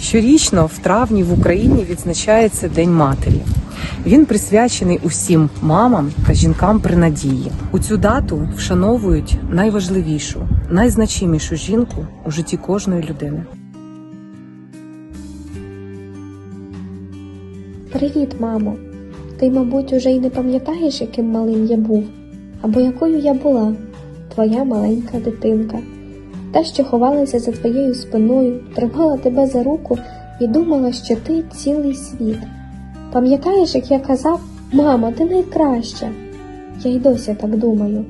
Щорічно в травні в Україні відзначається День матері. Він присвячений усім мамам та жінкам при надії. У цю дату вшановують найважливішу, найзначимішу жінку у житті кожної людини. Привіт, мамо. Ти, мабуть, уже й не пам'ятаєш, яким малим я був, або якою я була, твоя маленька дитинка, та, що ховалася за твоєю спиною, тримала тебе за руку і думала, що ти цілий світ. Пам'ятаєш, як я казав, мама, ти найкраща. Я й досі так думаю.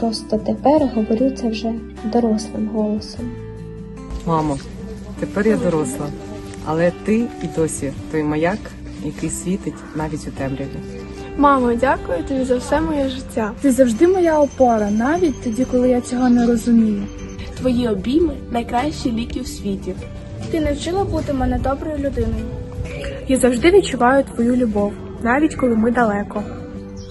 Просто тепер говорю це вже дорослим голосом. Мамо, тепер я доросла, але ти і досі той маяк, який світить навіть у темряві. Мамо, дякую тобі за все моє життя. Ти завжди моя опора, навіть тоді, коли я цього не розумію. Твої обійми найкращі ліки у світі. Ти навчила бути мене доброю людиною. Я завжди відчуваю твою любов, навіть коли ми далеко.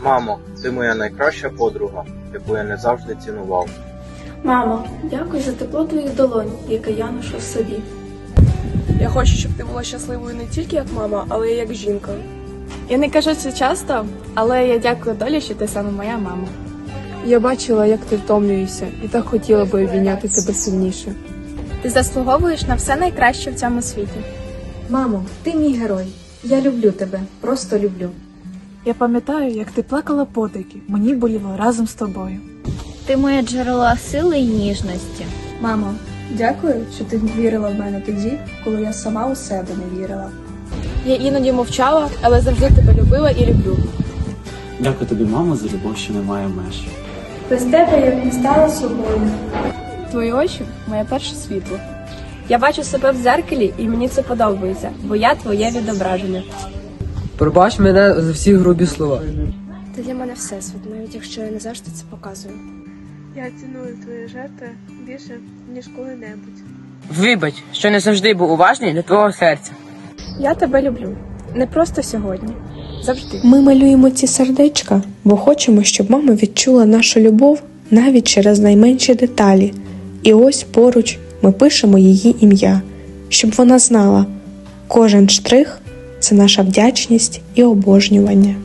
Мамо, ти моя найкраща подруга, яку я не завжди цінував. Мамо, дякую за тепло твоїх долонь, яке я ношу в собі. Я хочу, щоб ти була щасливою не тільки як мама, але й як жінка. Я не кажу це часто, але я дякую долі, що ти саме моя мама. Я бачила, як ти втомлюєшся, і так хотіла би обійняти тебе сильніше. Ти заслуговуєш на все найкраще в цьому світі. Мамо, ти мій герой. Я люблю тебе, просто люблю. Я пам'ятаю, як ти плакала потайки. Мені боліло разом з тобою. Ти моє джерело сили і ніжності. Мамо, дякую, що ти вірила в мене тоді, коли я сама у себе не вірила. Я іноді мовчала, але завжди тебе любила і люблю. Дякую тобі, мамо, за любов, що не має меж. Без тебе я б не стала собою. Твої очі моє перше світло. Я бачу себе в дзеркалі, і мені це подобається, бо я твоє відображення. Пробач мене за всі грубі слова. Ти для мене всесвіт, навіть якщо я не завжди це показую. Я ціную твої жертви більше, ніж коли-небудь. Вибач, що не завжди був уважний для твого серця. Я тебе люблю. Не просто сьогодні. Завжди. Ми малюємо ці сердечка, бо хочемо, щоб мама відчула нашу любов навіть через найменші деталі. І ось поруч ми пишемо її ім'я, щоб вона знала, кожен штрих це наша вдячність і обожнювання.